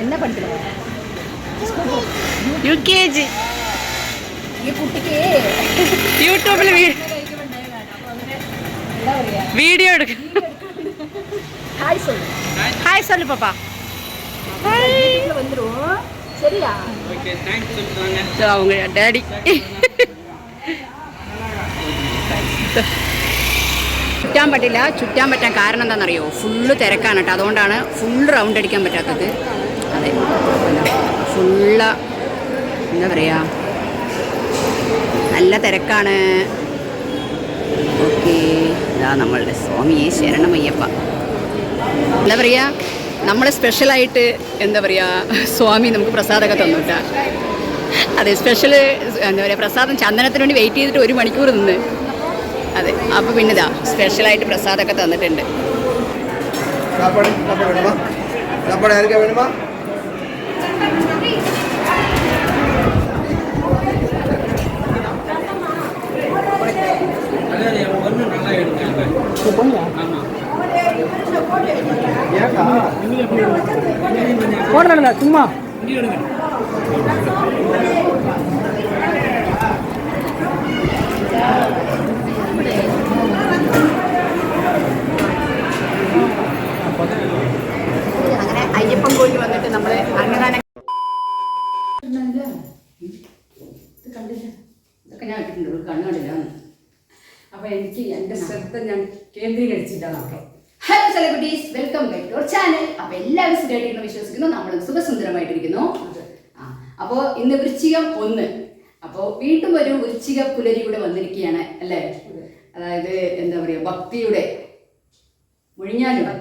എന്നെ പഠിക്കണം U K G ഈ കുട്ടിക്ക് യൂട്യൂബിൽ എന്താ പറയാ വീഡിയോ എടുക്കും ഹായ് சொல்லு ഹായ് സൊല്ലു പപ്പാ வீட்டுல வந்துரும் சரியா அவங்க ഡാഡി ചുറ്റാൻ പറ്റില്ല. ചുറ്റാൻ പറ്റാൻ കാരണം എന്താണെന്നറിയോ? ഫുള്ള് തിരക്കാണ് കേട്ടോ. അതുകൊണ്ടാണ് ഫുള്ള് റൗണ്ട് അടിക്കാൻ പറ്റാത്തത്. അതെ. ഫുള്ള എന്താ പറയുക നല്ല തിരക്കാണ്. ഓക്കെ. ഇതാ നമ്മളുടെ സ്വാമിയെ ശരണമയ്യപ്പ. എന്താ പറയുക നമ്മൾ സ്പെഷ്യലായിട്ട് എന്താ പറയുക സ്വാമി നമുക്ക് പ്രസാദമൊക്കെ തന്നു അതെ സ്പെഷ്യൽ എന്താ പറയുക പ്രസാദം ചന്ദനത്തിന് വേണ്ടി വെയിറ്റ് ചെയ്തിട്ട് ഒരു മണിക്കൂർ നിന്ന്. അതെ അപ്പോൾ പിന്നെ ഇതാ സ്പെഷ്യലായിട്ട് പ്രസാദമൊക്കെ തന്നിട്ടുണ്ട് சாப்பாடு சாப்பாடு வேணுமா சாப்பாடு யாருக்கா வேணுமா ஏக்கா போடல சும்மா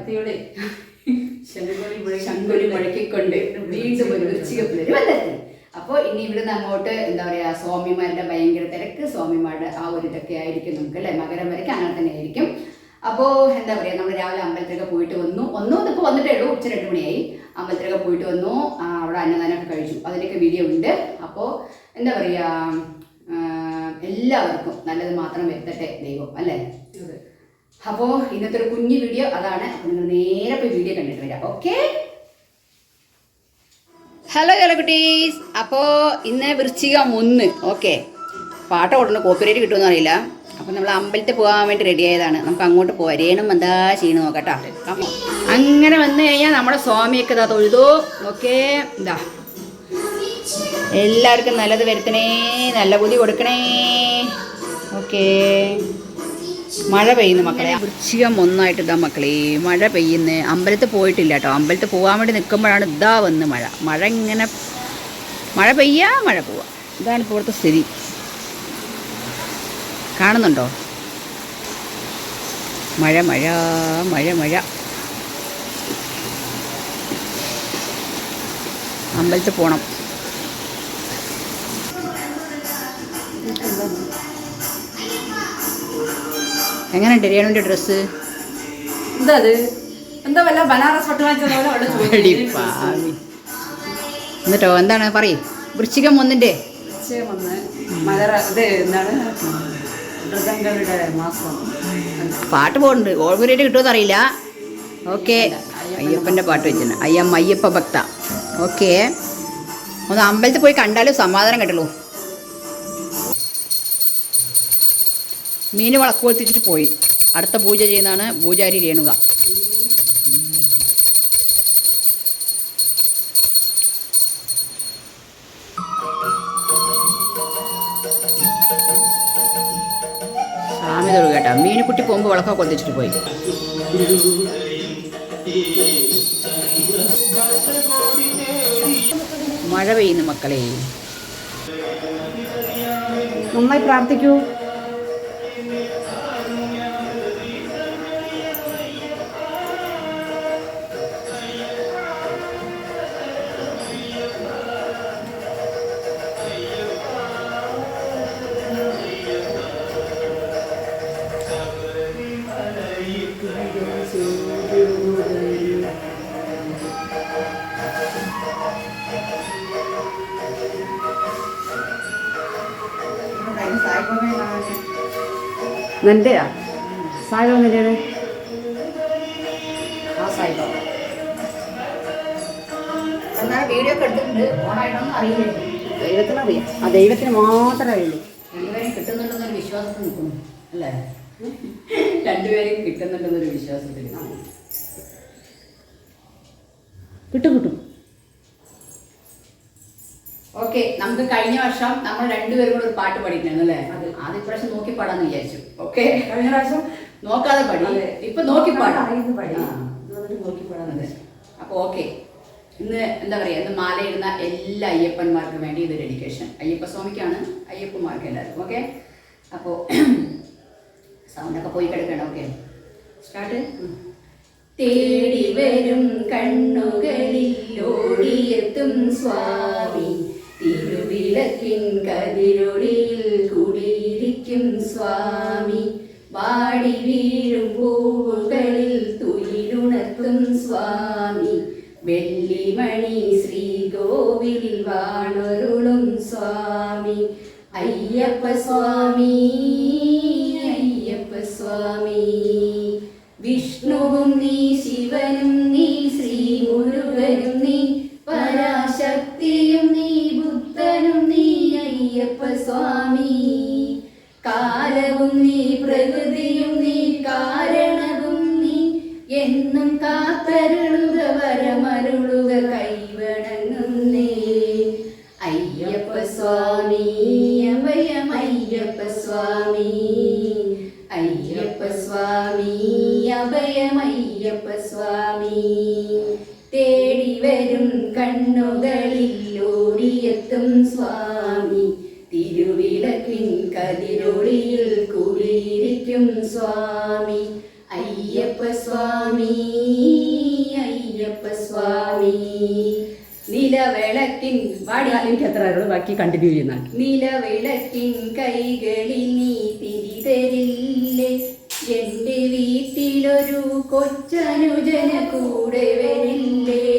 ഭക്തിയുടെ ശങ്കുലി മുഴക്കിക്കൊണ്ട് വീണ്ടും ഒരു വൃശ്ചിക പുലരി അപ്പോൾ ഇനി ഇവിടുന്ന് അങ്ങോട്ട് എന്താ പറയാ സ്വാമിമാരുടെ ഭയങ്കര തിരക്ക്. സ്വാമിമാരുടെ ആ ഒരു ഇതൊക്കെ ആയിരിക്കും നമുക്ക് അല്ലേ? മകരം വരയ്ക്ക് അങ്ങനെ തന്നെ ആയിരിക്കും. അപ്പോൾ എന്താ പറയാ നമ്മൾ രാവിലെ അമ്പലത്തിലൊക്കെ പോയിട്ട് വന്നു. ഒന്നും ഇപ്പോൾ വന്നിട്ടേ ഉള്ളൂ. ഉച്ച രണ്ട് മണിയായി. അമ്പലത്തിലൊക്കെ പോയിട്ട് വന്നു. അവിടെ അന്നദാനമൊക്കെ കഴിച്ചു. അതിന്റെയൊക്കെ വീഡിയോ ഉണ്ട്. അപ്പോൾ എന്താ പറയാ എല്ലാവർക്കും നല്ലത് മാത്രം വരുത്തട്ടെ ദൈവം അല്ലേ. അപ്പോൾ ഇന്നത്തെ ഒരു കുഞ്ഞു വീഡിയോ അതാണ്. നിങ്ങൾ നേരെ പോയി വീഡിയോ കണ്ടിട്ട് വരാം. ഓക്കെ ഹലോ ഹലോ കുട്ടീസ് അപ്പോ ഇന്ന് വൃശ്ചികം ഒന്ന്. ഓക്കെ പാട്ട് ഓടുന്ന കോപ്പിറേറ്റ് കിട്ടുമെന്ന് അറിയില്ല. അപ്പോൾ നമ്മൾ അമ്പലത്തിൽ പോകാൻ വേണ്ടി റെഡി ആയതാണ്. നമുക്ക് അങ്ങോട്ട് പോവാം. രേണും എന്താ ചെയ്യണം നോക്കട്ടോ. അങ്ങനെ വന്നു കഴിഞ്ഞാൽ നമ്മുടെ സ്വാമിയൊക്കെ ഇതാ തൊഴുതു. ഓക്കെ എന്താ എല്ലാവർക്കും നല്ലത് വരുത്തണേ. നല്ല ബുദ്ധി കൊടുക്കണേ. ഓക്കേ മഴ പെയ്യുന്നു മക്കളെ. വൃശ്ചികം ഒന്നായിട്ട് ഇതാ മക്കളെ. മഴ പെയ്യുന്നു അമ്പലത്തിൽ പോയിട്ടില്ല കേട്ടോ. അമ്പലത്തിൽ പോകാൻ വേണ്ടി നിൽക്കുമ്പോഴാണ് ഇതാ വന്ന് മഴ. മഴ ഇങ്ങനെ മഴ പെയ്യാ മഴ പോവാ. ഇതാണ് ഇപ്പോഴത്തെ സ്ഥിതി. കാണുന്നുണ്ടോ? മഴ മഴ മഴ മഴ. അമ്പലത്തിൽ പോണം. എങ്ങനെയുണ്ട് രേണുവിന്റെ ഡ്രസ്സ്? എന്താ എന്താ വല്ല ബനാറസ് പട്ട് വാങ്ങിച്ചത്. എന്നിട്ടോ എന്താണ്? പറയ്. വൃശ്ചികം ഒന്നിന്റെ പാട്ട് പോകുന്നുണ്ട് ഓൾവരേറ്റ് കിട്ടുമെന്ന് അറിയില്ല. ഓക്കെ. അയ്യപ്പന്റെ പാട്ട് വെച്ചിട്ടുണ്ട് അയ്യമ്മ അയ്യപ്പ ഭക്ത. ഓക്കെ. ഒന്ന് അമ്പലത്തിൽ പോയി കണ്ടാലും സമാധാനം കിട്ടുള്ളൂ. മീന് വളക്ക് കൊളുത്തിച്ചിട്ട് പോയി. അടുത്ത പൂജ ചെയ്യുന്നതാണ് പൂജാരി രേണുക. സ്വാമി തൊഴു കേട്ടോ മീനുകുട്ടി പോകുമ്പോൾ വിളക്കൊക്കെ കൊളുത്തിച്ചിട്ട് പോയി. മഴ പെയ്യുന്നു മക്കളെ. നന്നായി പ്രാർത്ഥിക്കൂ. നിന്റെയാ? സായിബാബ നിന്റെയാണ്? ആ സായിബാബ. വീഡിയോ ഒക്കെ എടുത്തിട്ടുണ്ട്. ഓണായിട്ടൊന്നും അറിയില്ല. ദൈവത്തിനറിയാം ആ ദൈവത്തിന് മാത്രമേ ഉള്ളൂ രണ്ടുപേരും കിട്ടുന്നുണ്ടെന്നൊരു വിശ്വാസത്തിൽ നിൽക്കുന്നു അല്ലേ? കിട്ടുന്നുണ്ടെന്നൊരു വിശ്വാസത്തിൽ കിട്ടും കിട്ടും. ഓക്കെ നമുക്ക് കഴിഞ്ഞ വർഷം നമ്മൾ രണ്ടുപേരും കൂടെ ഒരു പാട്ട് പഠിക്കണം അല്ലേ? അതെ. അത് ഇപ്രാവശ്യം നോക്കി പാടാന്ന് വിചാരിച്ചു. ഓക്കെ കഴിഞ്ഞ പ്രാവശ്യം നോക്കാതെ പാടി. ഇപ്പൊ നോക്കി പാടാം. നോക്കി പാടാന്ന് അപ്പൊ ഓക്കെ ഇന്ന് എന്താ പറയാ ഇന്ന് മാലയിടുന്ന എല്ലാ അയ്യപ്പന്മാർക്കും വേണ്ടി ഇത് ഡെഡിക്കേഷൻ അയ്യപ്പ സ്വാമിക്കാണ് അയ്യപ്പന്മാർക്ക് എല്ലാവർക്കും. ഓക്കെ അപ്പോ സൗണ്ടൊക്കെ പോയി കിടക്കണം ഓക്കെ സ്റ്റാർട്ട് തേടി വരും കണ്ണുകളിൽ ഓടിയെത്തും സ്വാമി. തിരുവിളക്കിൻ കതിരൊളിയിൽ കുടിയിരിക്കും സ്വാമി. വാടി വീഴും പൂവുകളിൽ തുയിലുണർത്തും സ്വാമി. വെള്ളിമണി ശ്രീകോവിലിൽ വാണൊരുളും സ്വാമി. അയ്യപ്പ സ്വാമി അയ്യപ്പ സ്വാമി. വിഷ്ണുവും നീ അയ്യപ്പ സ്വാമി അഭയം അയ്യപ്പ സ്വാമി അയ്യപ്പ സ്വാമി അഭയം അയ്യപ്പ സ്വാമി തേടി വരും കണ്ടിന്യൂ ചെയ്യുന്ന നിലവിളക്കിൻ കൈകളിൽ നീ തിരിതരില്ലേ എന്റെ വീട്ടിലൊരു കൊച്ചനുജന കൂടെ വരില്ലേ?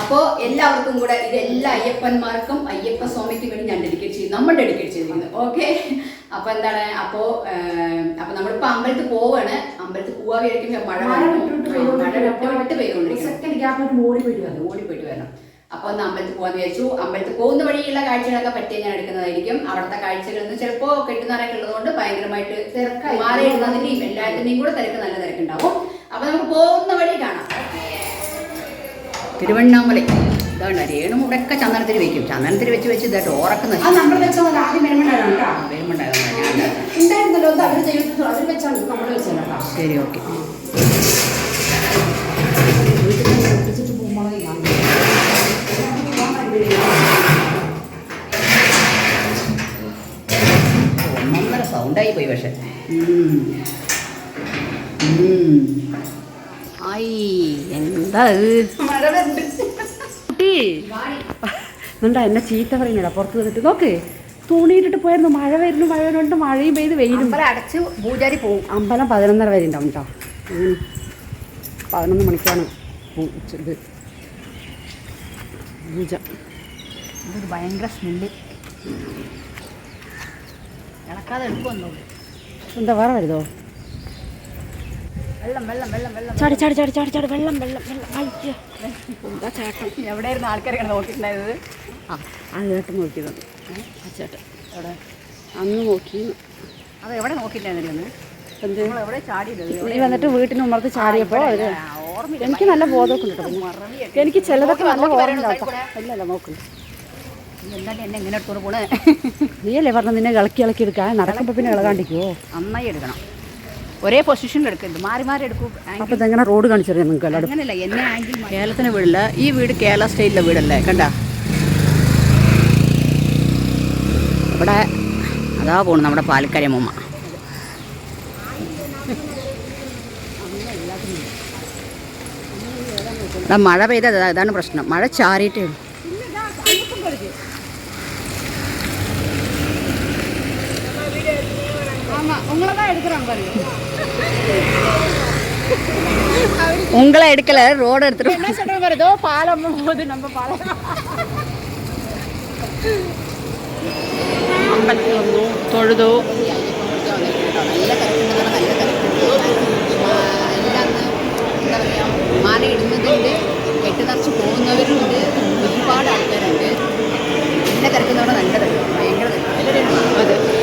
അപ്പോ എല്ലാവർക്കും കൂടെ ഇത് എല്ലാ അയ്യപ്പന്മാർക്കും അയ്യപ്പ സ്വാമിക്ക് വേണ്ടി ഞാൻ ഡെഡിക്കേറ്റ് ചെയ്യും നമ്മൾ ഡെഡിക്കേറ്റ് ചെയ്തിരിക്കുന്നത്. ഓക്കെ അപ്പൊ എന്താണ്? അപ്പോ അപ്പൊ നമ്മളിപ്പോ അമ്പലത്തിൽ പോവാണ്. അമ്പലത്തിൽ പോവാ വിചാരിക്കുമ്പോ മഴ മഴ. വിട്ട് ഓടി പോയിട്ട് വരണം. ഓടി പോയിട്ട് വരണം. അപ്പൊ ഒന്ന് അമ്പലത്തിൽ പോകാന്ന് വിചാരിച്ചു. അമ്പലത്തിൽ പോകുന്ന വഴിയുള്ള കാഴ്ചകളൊക്കെ പറ്റിയ ഞാൻ എടുക്കുന്നതായിരിക്കും. അവിടുത്തെ കാഴ്ചകളൊന്നും ചിലപ്പോ കെട്ടുന്നാറൊക്കെ ഉള്ളതുകൊണ്ട് ഭയങ്കരമായിട്ട് തിരക്കായി. മാറിയിടുന്നതിന്റെയും എല്ലാത്തിന്റെയും കൂടെ തിരക്ക് നല്ല തിരക്കുണ്ടാവും. അപ്പൊ നമുക്ക് പോകുന്ന വഴി കാണാം. തിരുവണ്ണാമല. ഇതാണ് രേണു ഇവിടെയൊക്കെ ചന്ദനത്തിൽ വെക്കും. ചന്ദനത്തിൽ വെച്ച് വെച്ച് ഇതായിട്ട് ഓറക്കുന്ന നമ്മൾ വെച്ചാൽ ആദ്യം ശരി ഓക്കെ. ഒന്നൊന്നര സൗണ്ടായി പോയി പക്ഷെ. എന്താ കുട്ടി. എന്നെ ചീത്ത പറയുന്നില്ല പുറത്ത് വന്നിട്ട്. നോക്ക് തുണിയിട്ടിട്ട് പോയിരുന്നു മഴ വരുന്നു മഴ വരുന്നുണ്ട്. മഴയും പെയ്ത് വെയിലും. അടച്ച് പൂജാരി പോകും അമ്പലം പതിനൊന്നര വരെ ഉണ്ടാവും കേട്ടോ. പതിനൊന്ന് മണിക്കാണ് ഇത്. പൂജ. ഇതൊരു ഭയങ്കര സ്മെല്ല്. ഇളക്കാതെ എടുക്കുമെന്നോ എന്താ വേറെ വരുതോ വെള്ളം വെള്ളം വെള്ളം വെള്ളം ചാടി ചാടി ചാടി ചാടി ചാടി വെള്ളം വെള്ളം വെള്ളം. അയ്യോ. എന്താ ചേട്ടൻ? എവിടെയായിരുന്നു ആൾക്കാരൊക്കെ നോക്കിയിട്ടുണ്ടായത് ആ ആ ചേട്ടൻ നോക്കിയത് ആ ചേട്ടൻ. എവിടെ? അന്ന് നോക്കി. അത് എവിടെ നോക്കിയിട്ടുണ്ടായിരുന്നു എവിടെ വന്നിട്ട് വീട്ടിന് ഉമ്മർത്ത് ചാടിയപ്പോൾ ഓർമ്മയില്ല. എനിക്ക് നല്ല ബോധമൊക്കെ ഉണ്ട് കേട്ടോ. എനിക്ക് ചിലതൊക്കെ നല്ല ഓർമ്മയില്ല നോക്കുന്നു നീ അല്ലേ പറഞ്ഞ നിന്നെ ഇളക്കി ഇളക്കി എടുക്കാൻ? നടക്കുമ്പോൾ പിന്നെ ഇളകാണ്ടിക്കുവോ നന്നായി എടുക്കണം. ഒരേ പൊസിഷനിൽ എടുക്കരുത്. മാറി മാറി എടുക്കും. അപ്പോൾ ഇതെങ്ങനെ റോഡ് കാണിച്ചറിയാം നിങ്ങൾക്ക് എല്ലാവരും അങ്ങനെയല്ല എന്നെ ആംഗിൾ കേരളത്തിന് വീടില്ല. ഈ വീട് കേരള സ്റ്റൈലിലെ വീടല്ലേ? കണ്ട? ഇവിടെ അതാ പോണു നമ്മുടെ പാലക്കാരി എടാ, മഴ പെയ്തത് അതാണ് പ്രശ്നം. മഴ ചാറിയിട്ടേ ഉള്ളൂ. എടുത്തിട്ട് പാലം പോകുന്നത് നമ്മ പാലം അമ്പലത്തിൽ വന്നു തൊഴുതു നല്ല തിരക്കുണ്ടെന്നാണ് നല്ല തിരക്കുണ്ട് എല്ലാം എന്താ പറയുക മാല ഇടുന്നതുണ്ട് കെട്ട് നിറച്ച് പോകുന്നവരുണ്ട് ഒരുപാട് ആൾക്കാരുണ്ട് നല്ല തിരക്കുന്നവിടെ നല്ല തിരക്ക് ഭയങ്കര തിരക്ക്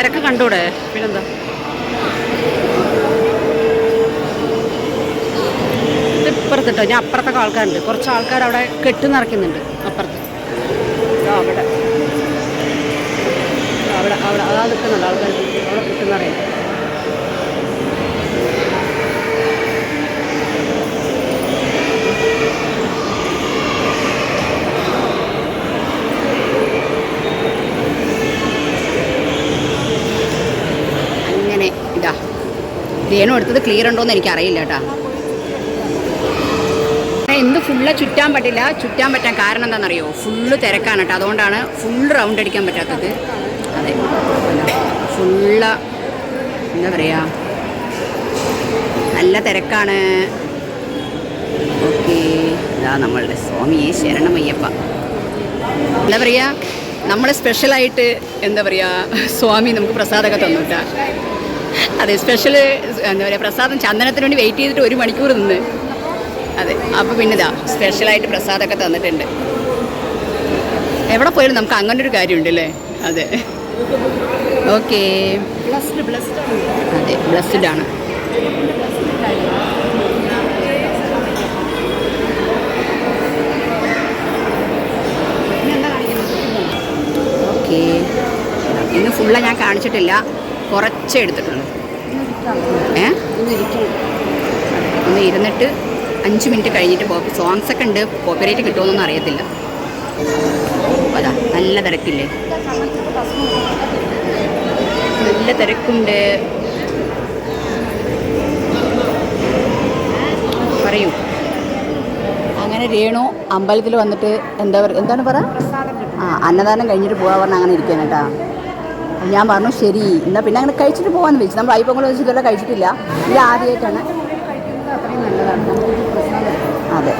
തിരക്ക് കണ്ടൂടെ? പിന്നെന്താ? ഇപ്പുറത്തിട്ടോ ഞാൻ അപ്പുറത്തൊക്കെ ആൾക്കാരുണ്ട്. കുറച്ച് ആൾക്കാർ അവിടെ കെട്ട് നിറയ്ക്കുന്നുണ്ട്. അപ്പുറത്ത്. അവിടെ ദാ അവിടെ അവിടെ അതാ നിൽക്കുന്നുണ്ട് ആൾക്കാർ അവിടെ കെട്ട് നിറയും അങ്ങനെ ഇതാ രേണു എടുത്തത് ക്ലിയർ ഉണ്ടോയെന്ന് എനിക്കറിയില്ല കേട്ടാ എന്ത് ഫുള്ള് ചുറ്റാൻ പറ്റില്ല. ചുറ്റാൻ പറ്റാൻ കാരണം എന്താണെന്നറിയോ? ഫുള്ള് തിരക്കാണ് കേട്ടോ അതുകൊണ്ടാണ് ഫുൾ റൗണ്ട് അടിക്കാൻ പറ്റാത്തത്. അതെ. ഫുള്ള് എന്താ പറയുക നല്ല തിരക്കാണ്. ഓക്കെ. ഇതാ നമ്മളുടെ സ്വാമിയെ ശരണമയ്യപ്പ. എന്താ പറയുക നമ്മൾ സ്പെഷ്യലായിട്ട് എന്താ പറയുക സ്വാമി നമുക്ക് പ്രസാദമൊക്കെ തന്നു കേട്ടോ അതെ സ്പെഷ്യൽ എന്താ പറയുക പ്രസാദം ചന്ദനത്തിന് വേണ്ടി വെയിറ്റ് ചെയ്തിട്ട് ഒരു മണിക്കൂർ നിന്ന്. അതെ അപ്പോൾ പിന്നെ ഇതാ സ്പെഷ്യലായിട്ട് പ്രസാദമൊക്കെ തന്നിട്ടുണ്ട്. എവിടെ പോയാലും നമുക്ക് അങ്ങനെ ഒരു കാര്യമുണ്ട് അല്ലേ അതെ. ഓക്കെ അതെ ബ്ലസ്ഡ് ആണ്. ഓക്കെ ഇന്ന് ഫുള്ള് ഞാൻ കാണിച്ചിട്ടില്ല. കുറച്ചേ എടുത്തിട്ടുള്ളൂ. ഏ? ഒന്ന് ഇരുന്നിട്ട് അഞ്ച് മിനിറ്റ് കഴിഞ്ഞിട്ട് പോപ്പി സോങ്സ് ഒക്കെ ഉണ്ട്. കോപ്പറേറ്റ് കിട്ടുമെന്നൊന്നും അറിയത്തില്ല. അതാ നല്ല തിരക്കില്ലേ? നല്ല തിരക്കുണ്ട്. പറയൂ. അങ്ങനെ രേണു അമ്പലത്തിൽ വന്നിട്ട് എന്താ പറയുക എന്താണ് പറ? ആ അന്നദാനം കഴിഞ്ഞിട്ട് പോകാൻ പറഞ്ഞാൽ അങ്ങനെ ഇരിക്കാൻ കേട്ടാ. ഞാൻ പറഞ്ഞു ശരി എന്നാൽ പിന്നെ അങ്ങനെ കഴിച്ചിട്ട് പോകാമെന്ന് വെച്ചു നമ്മൾ അയ്യപ്പം കൊണ്ട് വെച്ചിട്ടുള്ള കഴിച്ചിട്ടില്ല. ഇത് ആദ്യമായിട്ടാണ് അതെ.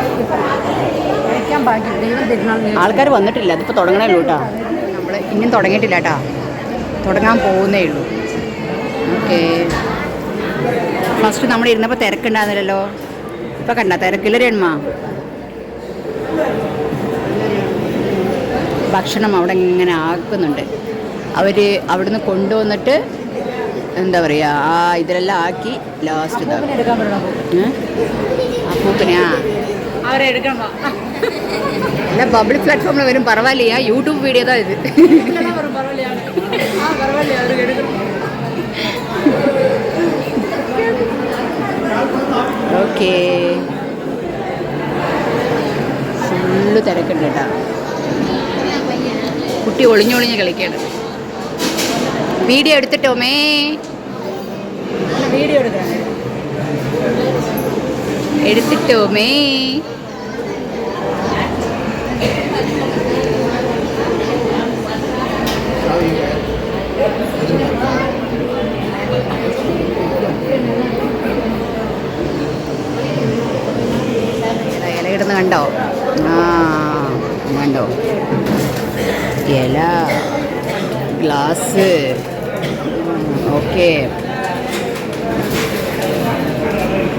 ആൾക്കാർ വന്നിട്ടില്ല. അതിപ്പോൾ തുടങ്ങണേ ഉള്ളൂ കേട്ടോ നമ്മൾ ഇനിയും തുടങ്ങിയിട്ടില്ല കേട്ടോ തുടങ്ങാൻ പോകുന്നേ ഉള്ളൂ. ഓക്കെ. ഫസ്റ്റ് നമ്മൾ ഇരുന്നപ്പോൾ തിരക്കുണ്ടായിരുന്നില്ലല്ലോ. ഇപ്പം കണ്ട തിരക്കില്ല രൺമ ഭക്ഷണം അവിടെ ഇങ്ങനെ ആക്കുന്നുണ്ട്. അവർ അവിടുന്ന് കൊണ്ടുവന്നിട്ട് എന്താ പറയുക ആ ഇതിലെല്ലാം ആക്കി ലാസ്റ്റ് പൂക്കനെയാ അല്ല പബ്ലിക് പ്ലാറ്റ്ഫോമിൽ വരും പരവായില്ല യൂട്യൂബ് വീഡിയോ தான் ഇത്. എടുക്കണം ഓക്കെ. ഫുള്ള് തിരക്കുണ്ട് കേട്ടോ. കുട്ടി ഒളിഞ്ഞൊളിഞ്ഞ് കളിക്കാണ് വീഡിയോ എടുത്തിട്ടോമേ വീഡിയോ എടുക്കാൻ എടുത്തിട്ടോമേ ഇതാ ഇല ഇടുന്ന കണ്ടോ? ആ കണ്ടോ? ഇല ഗ്ലാസ്. ഓക്കെ.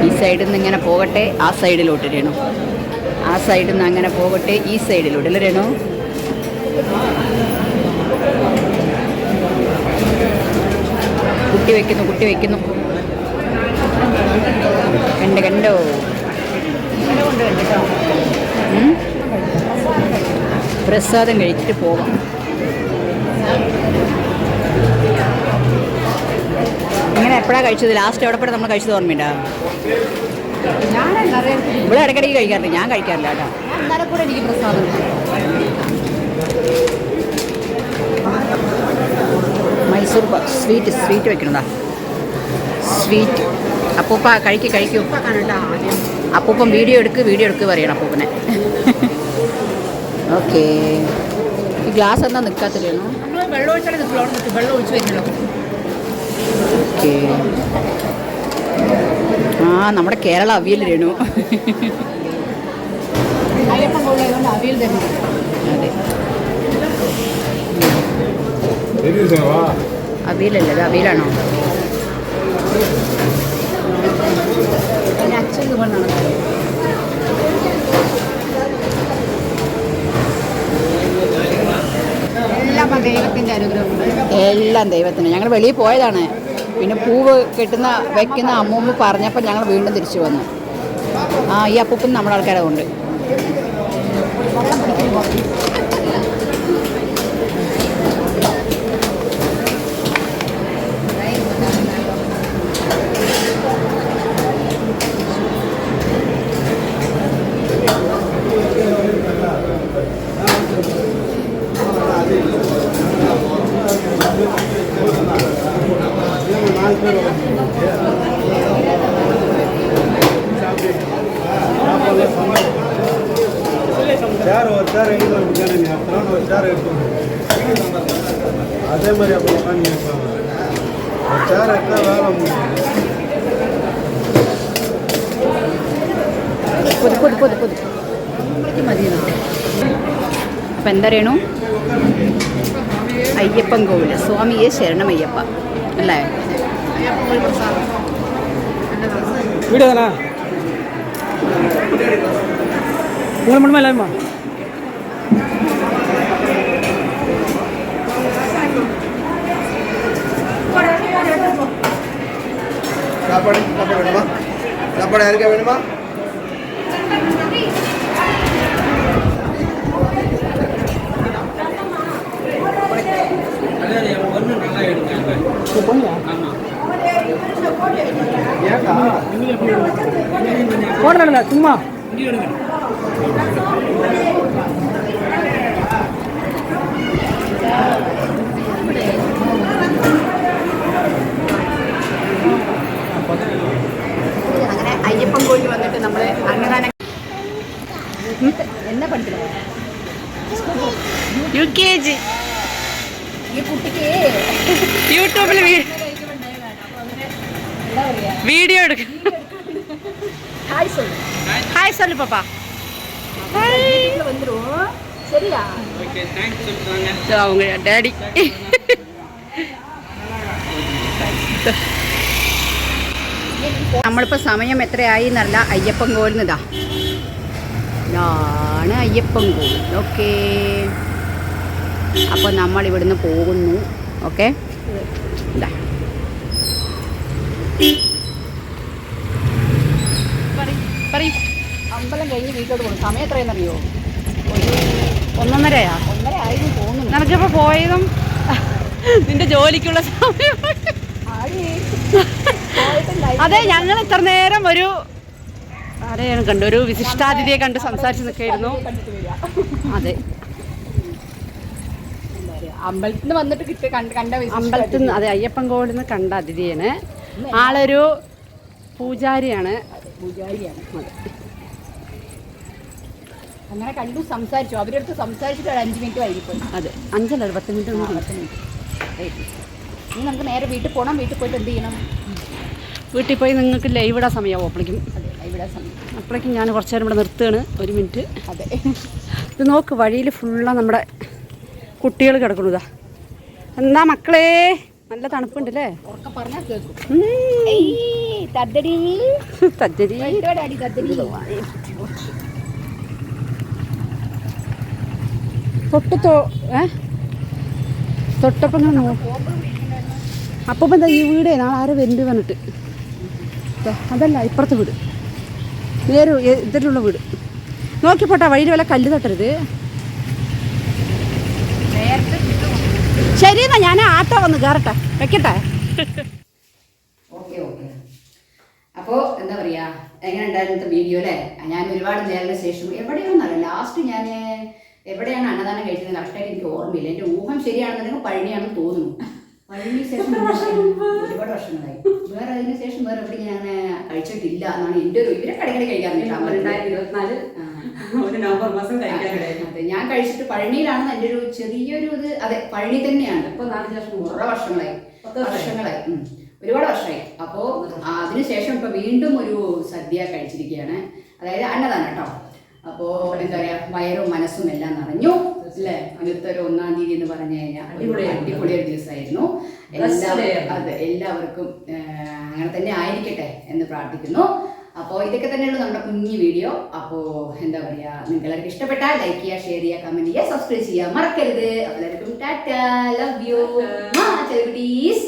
ഈ സൈഡിൽ നിന്ന് ഇങ്ങനെ പോകട്ടെ ആ സൈഡിലോട്ട് രേണു. ആ സൈഡിൽ നിന്ന് അങ്ങനെ പോകട്ടെ ഈ സൈഡിലോട്ട് അല്ലേ രേണു? കുട്ടി വെക്കുന്നു കുട്ടി വെക്കുന്നു. കണ്ട് കണ്ടോ? പ്രസാദം കഴിച്ചിട്ട് പോകാം എപ്പോഴാണ് കഴിച്ചത്? ലാസ്റ്റ് എവിടെ പോയി നമ്മൾ കഴിച്ചത് ഓർമ്മയുണ്ടോ? ഇവിടെ ഇടയ്ക്കിടയ്ക്ക് കഴിക്കാറില്ല. ഞാൻ കഴിക്കാറില്ല കേട്ടോ. കൂടെ എനിക്ക് പ്രസാദം മൈസൂർ സ്വീറ്റ് സ്വീറ്റ് വെക്കണതാ സ്വീറ്റ് അപ്പൂപ്പ കഴിക്ക് കഴിക്കൂ. അപ്പൂപ്പം വീഡിയോ എടുക്ക് വീഡിയോ എടുക്ക് പറയണം അപ്പൂപ്പനെ. ഓക്കേ ഈ ഗ്ലാസ് എന്താ നിൽക്കാത്തില്ലേണോ വെള്ളം ഒഴിച്ചാലേ നിൽക്കുള്ളൂ വെള്ളം ഒഴിച്ച് വരുന്നല്ലോ. ഓക്കേ. ആ നമ്മുടെ കേരള അവിയൽ രേണു. അവിയലല്ലേ? അത് അവിയലാണോ? എല്ലാം ദൈവത്തിന്റെ അനുഗ്രഹം. എല്ലാം ദൈവത്തിന്. ഞങ്ങൾ വെളിയിൽ പോയതാണ്. പിന്നെ പൂവ് കെട്ടുന്ന വയ്ക്കുന്ന അമ്മൂമ്മ പറഞ്ഞപ്പോൾ ഞങ്ങൾ വീണ്ടും തിരിച്ചു വന്നു. ആ ഈ അപ്പൂപ്പൻ നമ്മുടെ ആൾക്കാരെ ഉണ്ട് மாதிரி அப்படி உட்காந்துருப்பாங்க சேர் எடுத்தால் வேலை போது போது போது போது. இப்போ எந்த வேணும் ஐயப்பன் கோவில். சுவாமியே சரணம் ஐயப்பா. இல்லை? வீடு தானா உங்களை மட்டுமா எல்லாருமா? சாப்பாடு சாப்பாடு வேணுமா? சாப்பாடு யாருக்கா வேணுமா? போடல சும்மா. കെ ജി ഈ കുട്ടിക്ക് യൂട്യൂബിൽ വീഡിയോ എടുക്കും ഹായ് സൊല്ലു ഹായ് சொல்லு பாப்பா வீட்டில் வந்துடும் சரியா அவங்க டேடி നമ്മളിപ്പോൾ സമയം എത്രയായി എന്നല്ല അയ്യപ്പൻ കോവിൽ ഇതാ ഇതാണ് അയ്യപ്പൻ കോവിൽ ഓക്കേ അപ്പോൾ നമ്മൾ ഇവിടുന്ന് പോകുന്നു. ഓക്കെ? ഇതാ പറയും അമ്പലം കഴിഞ്ഞ് വീട്ടിലോട്ട് പോകും സമയം എത്രയെന്നറിയോ ഒന്നൊന്നരയാ. ഒന്നര ആയിരുന്നു തോന്നുന്നു. നിനക്കിപ്പോ പോയതും നിന്റെ ജോലിക്കുള്ള സമയം. അതെ ഞങ്ങൾ ഇത്ര നേരം ഒരു ആരെയാണ് കണ്ടു ഒരു വിശിഷ്ടാതിഥിയെ കണ്ട് സംസാരിച്ച് നിൽക്കായിരുന്നു അതെ. അമ്പലത്തിൽ നിന്ന് വന്നിട്ട് കിട്ടിയ കണ്ട കണ്ട അമ്പലത്തിൽ നിന്ന് അതെ അയ്യപ്പൻ കോവിലിൽ നിന്ന് കണ്ട അതിഥിയാണ്. ആളൊരു പൂജാരിയാണ്. പൂജാരിയാണ്. അങ്ങനെ കണ്ടു സംസാരിച്ചു. അവരടുത്ത് സംസാരിച്ചിട്ട് ഒരു അഞ്ച് മിനിറ്റ് വൈകിപ്പോയി അതെ അഞ്ചല്ല ഒരു പത്ത് മിനിറ്റ്. ഒന്നും പത്ത് മിനിറ്റ് ഇനി നമുക്ക് നേരെ വീട്ടിൽ പോകണം വീട്ടിൽ പോയിട്ട് എന്ത് ചെയ്യണം? വീട്ടിൽ പോയി നിങ്ങൾക്ക് ലൈവ് ഇടാൻ സമയമാവും അപ്പോഴേക്കും അതെ ഇവിടെ സമയം. അപ്പോഴേക്കും ഞാൻ കുറച്ച് നേരം ഇവിടെ നിർത്തുകയാണ്. ഒരു മിനിറ്റ്. അതെ. ഇത് നോക്ക് വഴിയിൽ ഫുള്ളാണ് നമ്മുടെ കുട്ടികൾ കിടക്കണതാ എന്താ മക്കളെ നല്ല തണുപ്പുണ്ടല്ലേ? അല്ലേ. തൊട്ട് ഏ? തൊട്ടപ്പം അപ്പം എന്താ ഈ വീടേ നാളെ ആരും വരുന്നുണ്ട് പറഞ്ഞിട്ട്. അതല്ല ഇപ്പുറത്തെ വീട്. നേരെ ഇതിലുള്ള വീട്. നോക്കിപ്പോട്ടാ വഴിയിൽ വല്ല കല്ല് തട്ടരുത്. ശരി എന്നാ ഞാൻ ആട്ടോ ഒന്ന് കയറട്ടെ വെക്കട്ടെ. Okay okay. അപ്പോൾ എന്താ പറയാ? എങ്ങനെ ഉണ്ടായിരുന്നത്തെ വീഡിയോ അല്ലേ? ഞാൻ ഒരുപാട് നേരത്തെ ശേഷം എവിടെയാണെന്നല്ല ലാസ്റ്റ് ഞാൻ എവിടെയാണ് അന്നദാനം കഴിച്ചത് കറക്റ്റായിട്ട് എനിക്ക് ഓർമ്മയില്ല. എന്റെ ഊഹം ശരിയാണെന്നുണ്ടെങ്കിൽ പഴനിയാണെന്ന് തോന്നുന്നു. പഴനി ശേഷം ഒരുപാട് വർഷങ്ങളായി. വേറെ അതിന് ശേഷം വേറെ എവിടെ ഞാൻ കഴിച്ചിട്ടില്ല എന്നാണ് എന്റെ ഒരു ഇവരെ കടകളിൽ കഴിക്കാൻ ഇരുപത്തിനാല്. ഒരു നവംബർ മാസം കഴിക്കാനിടയായി ഞാൻ കഴിച്ചിട്ട് പഴനിയിലാണ് എന്റെ ഒരു ചെറിയൊരു ഇത് അതെ പഴനി തന്നെയാണ്. ഇപ്പൊ നാല് വർഷം കുറെ വർഷങ്ങളായി. പത്ത് വർഷങ്ങളായി. ഒരുപാട് വർഷമായി. അപ്പോ അതിനുശേഷം ഇപ്പൊ വീണ്ടും ഒരു സദ്യ കഴിച്ചിരിക്കുകയാണ്. അതായത് അന്നദാനം കേട്ടോ. അപ്പോ എന്താ പറയാ വയറും മനസ്സും എല്ലാം നിറഞ്ഞു അല്ലേ? ഇന്നത്തെ ഒരു ഒന്നാം തീയതി എന്ന് പറഞ്ഞു കഴിഞ്ഞാൽ അടിപൊളി അടിപൊളി ഒരു ദിവസമായിരുന്നു. എല്ലാവരും. അതെ എല്ലാവർക്കും അങ്ങനെ തന്നെ ആയിരിക്കട്ടെ എന്ന് പ്രാർത്ഥിക്കുന്നു. അപ്പോൾ ഇതൊക്കെ തന്നെയുള്ളൂ നമ്മുടെ കുഞ്ഞു വീഡിയോ. അപ്പോൾ എന്താ പറയുക നിങ്ങൾക്ക് എല്ലാവർക്കും ഇഷ്ടപ്പെട്ടാൽ ലൈക്ക് ചെയ്യുക ഷെയർ ചെയ്യുക കമന്റ് ചെയ്യുക സബ്സ്ക്രൈബ് ചെയ്യുക മറക്കരുത്. അപ്പോൾ എല്ലാവർക്കും ടാറ്റ. Love you ചെറുകുട്ടീസ്